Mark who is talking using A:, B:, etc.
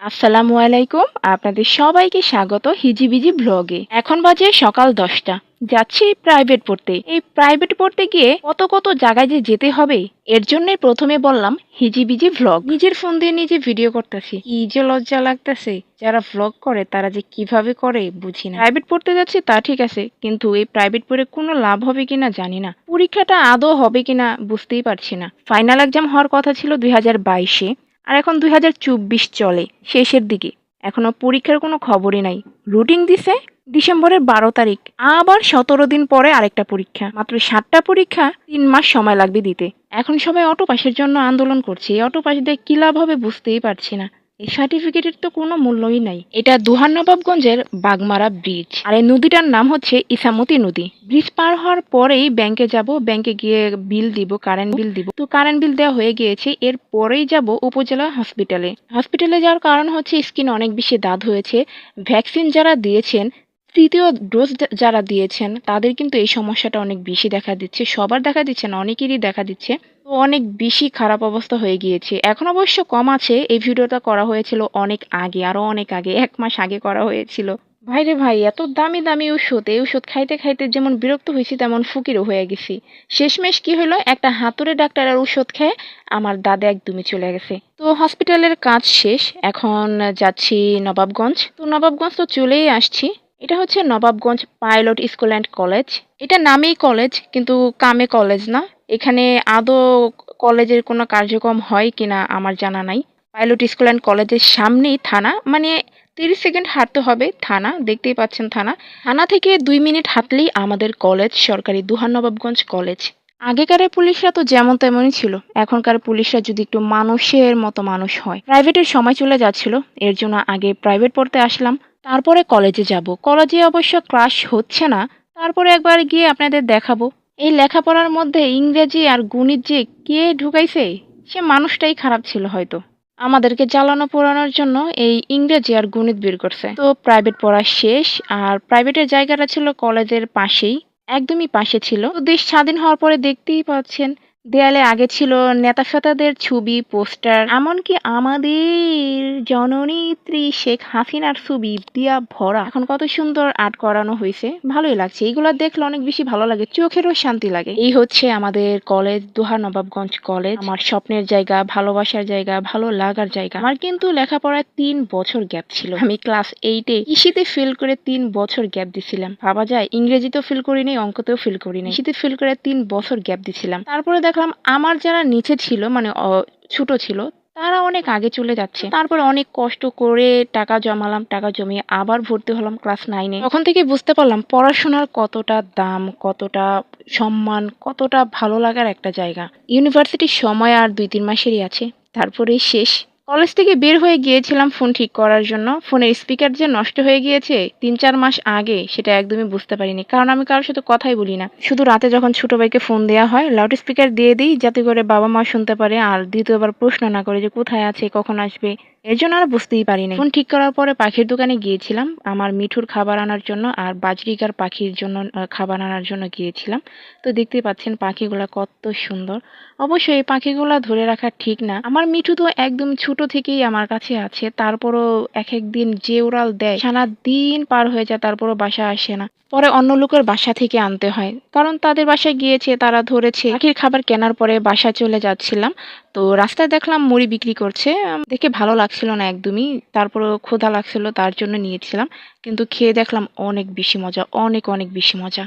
A: আসসালামু আলাইকুম, আপনাদের সবাইকে স্বাগত হিজিবিজি ব্লগে। এখন বাজে সকাল দশটা। যাচ্ছি প্রাইভেট পড়তে। এই প্রাইভেট পড়তে গিয়ে কত কত জায়গায় যে যেতে হবে, এর জন্য প্রথমে বললাম হিজিবিজি ভ্লগ নিজের ফোন দিয়ে নিজে ভিডিও করতেছি। কি যে লজ্জা লাগতেছে, যারা ভ্লগ করে তারা যে কীভাবে করে বুঝি না। প্রাইভেট পড়তে যাচ্ছি তা ঠিক আছে, কিন্তু এই প্রাইভেট পড়ে কোনো লাভ হবে কিনা জানি না। পরীক্ষাটা আদৌ হবে কিনা বুঝতেই পারছি না। ফাইনাল এক্সাম হওয়ার কথা ছিল দুই হাজার বাইশে। আর এখন দুই হাজার চব্বিশ চলে, শেষের দিকে। এখনও পরীক্ষার কোনো খবরই নাই। রুটিন দিছে ডিসেম্বরের বারো তারিখ। আবার সতেরো দিন পরে আরেকটা পরীক্ষা। মাত্র সাতটা পরীক্ষা, তিন মাস সময় লাগবে দিতে। এখন সবাই অটো পাশের জন্য আন্দোলন করছে। এই অটো পাশ দিয়ে কী লাভ হবে বুঝতেই পারছি না। এই সার্টিফিকেটের তো কোনো মূল্যই নাই। এটা দুহান নবাবগঞ্জের বাগমারা ব্রিজ। আর এই নদীটার নাম হচ্ছে ইসামতি নদী। ব্রিজ পার হওয়ার পরেই ব্যাংকে যাব, ব্যাংকে গিয়ে বিল দিব, কারেন্ট বিল দিব। তো কারেন্ট বিল দেওয়া হয়ে গিয়েছে, এর পরেই যাব উপজেলা হসপিটালে। হসপিটালে যাওয়ার কারণ হচ্ছে স্কিন অনেক বেশি দাঁত হয়েছে। ভ্যাকসিন যারা দিয়েছেন, তৃতীয় ডোজ যারা দিয়েছেন, তাদের কিন্তু এই সমস্যাটা অনেক বেশি দেখা দিচ্ছে। সবার দেখা দিচ্ছে না, অনেকেরই দেখা দিচ্ছে। তো অনেক বেশি খারাপ অবস্থা হয়ে গিয়েছে। এখন অবশ্য কম আছে। এই ভিডিওটা করা হয়েছিল অনেক আগে আরও অনেক আগে, এক মাস আগে করা হয়েছিল। ভাইরে ভাই, এত দামি দামি ওষুধ এই ওষুধ খাইতে খাইতে যেমন বিরক্ত হয়েছি, তেমন ফুকিরও হয়ে গেছি। শেষমেশ কি হলো একটা হাতুড়ে ডাক্তারের ওষুধ খেয়ে আমার দাদা একদমই চলে গেছে। তো হসপিটালের কাজ শেষ। এখন যাচ্ছি নবাবগঞ্জ। তো নবাবগঞ্জ তো চলেই আসছি। এটা হচ্ছে Nawabganj pilot school and college. এটা নামেই কলেজ, কিন্তু কামে কলেজ না। এখানে আদৌ কলেজের কোনো কার্যক্রম হয় কিনা আমার জানা নাই। পাইলট স্কুল অ্যান্ড কলেজের সামনেই থানা মানে তিরিশ সেকেন্ড হাঁটতে হবে থানা, দেখতেই পাচ্ছেন থানা। থানা থেকে দুই মিনিট হাঁটলেই আমাদের কলেজ, সরকারি দুহান নবাবগঞ্জ কলেজ। আগেকারের পুলিশরা তো যেমন তেমনই ছিল, এখনকার পুলিশরা যদি একটু মানুষের মতো মানুষ হয়। প্রাইভেটের সময় চলে যাচ্ছিল, এর জন্য আগে প্রাইভেট পড়তে আসলাম, তারপরে কলেজে যাব। কলেজে অবশ্য ক্লাস হচ্ছে না, তারপরে একবার গিয়ে আপনাদের দেখাবো। এই লেখাপড়ার মধ্যে ইংরেজি আর গণিত যে কে ঢুকাইছে, সে মানুষটাই খারাপ ছিল হয়তো। আমাদেরকে জ্বালানো পোড়ানোর জন্য এই ইংরেজি আর গণিত বের করছে। তো প্রাইভেট পড়া শেষ আর প্রাইভেটের জায়গাটা ছিল কলেজের পাশেই, একদমই পাশে ছিল। দেশ স্বাধীন হওয়ার পরে দেখতেই পাচ্ছেন দেয়ালে আগে ছিল নেতা ফেতাদের ছবি, পোস্টার, এমনকি আমাদের জননেত্রী শেখ হাসিনার ছবি দিয়া ভরা। এখন কত সুন্দর আর্ট করানো হয়েছে, ভালোই লাগছে। এইগুলো দেখলে অনেক বেশি ভালো লাগে, চোখেরও শান্তি লাগে। এই হচ্ছে আমাদের কলেজ দোহা নবাবগঞ্জ কলেজ। আমার স্বপ্নের জায়গা, ভালোবাসার জায়গা, ভালো লাগার জায়গা। আমার কিন্তু লেখাপড়ায় তিন বছর গ্যাপ ছিল। আমি ক্লাস এইটে ইসিতে ফেল করে তিন বছর গ্যাপ দিছিলাম। ভাবা যায়, ইংরেজিতেও ফেল করিনি, অঙ্কতেও ফেল করিনি। ইসিতে ফেল করে তিন বছর গ্যাপ দিছিলাম। তারপরে দেখলাম আমার যারা নিচে ছিল মানে ছোট ছিল, তারা অনেক আগে চলে যাচ্ছে। তারপর অনেক কষ্ট করে টাকা জমালাম, টাকা জমিয়ে আবার ভর্তি হলাম ক্লাস নাইনে তখন থেকে বুঝতে পারলাম পড়াশোনার কতটা দাম, কতটা সম্মান, কতটা ভালো লাগার একটা জায়গা। ইউনিভার্সিটির সময় আর দুই তিন মাসেরই আছে। তারপরে শেষ। কলেজ থেকে বের হয়ে গিয়েছিলাম ফোন ঠিক করার জন্য। ফোনের স্পিকার যে নষ্ট হয়ে গিয়েছে তিন চার মাস আগে, সেটা একদমই বুঝতে পারিনি। কারণ আমি কারোর সাথে কথাই বলি না। শুধু রাতে যখন ছোট ভাইকে ফোন দেওয়া হয় লাউড স্পিকার দিয়ে দিই, যাতে করে বাবা মা শুনতে পারে। আর দ্বিতীয়বার প্রশ্ন না করে যে কোথায় আছে, কখন আসবে এর জন্য আর বুঝতেই পারিনি। ফোন ঠিক করার পরে পাখির দোকানে গিয়েছিলাম। আমার মিঠুর খাবার আনার জন্য আর বাজরিকার পাখির জন্য খাবার আনার জন্য গিয়েছিলাম। তো দেখতেই পাচ্ছেন পাখিগুলা কত সুন্দর। অবশ্যই এই পাখিগুলা ধরে রাখা ঠিক না। আমার মিঠু তো একদম ছোট থেকেই আমার কাছে আছে। তারপরও এক এক দিন যে উড়াল দেয় সারা দিন পার হয়ে যায়, তারপরও বাসা আসে না। পরে অন্য লোকের বাসা থেকে আনতে হয়। কারণ তাদের বাসায় গিয়েছে, তারা ধরেছে। পাখির খাবার কেনার পরে বাসা চলে যাচ্ছিলাম। তো রাস্তায় দেখলাম মুড়ি বিক্রি করছে। দেখে ভালো লাগছিল না একদমই। তারপরও ক্ষুধা লাগছিল, তার জন্য নিয়েছিলাম। কিন্তু খেয়ে দেখলাম অনেক বেশি মজা, অনেক অনেক বেশি মজা।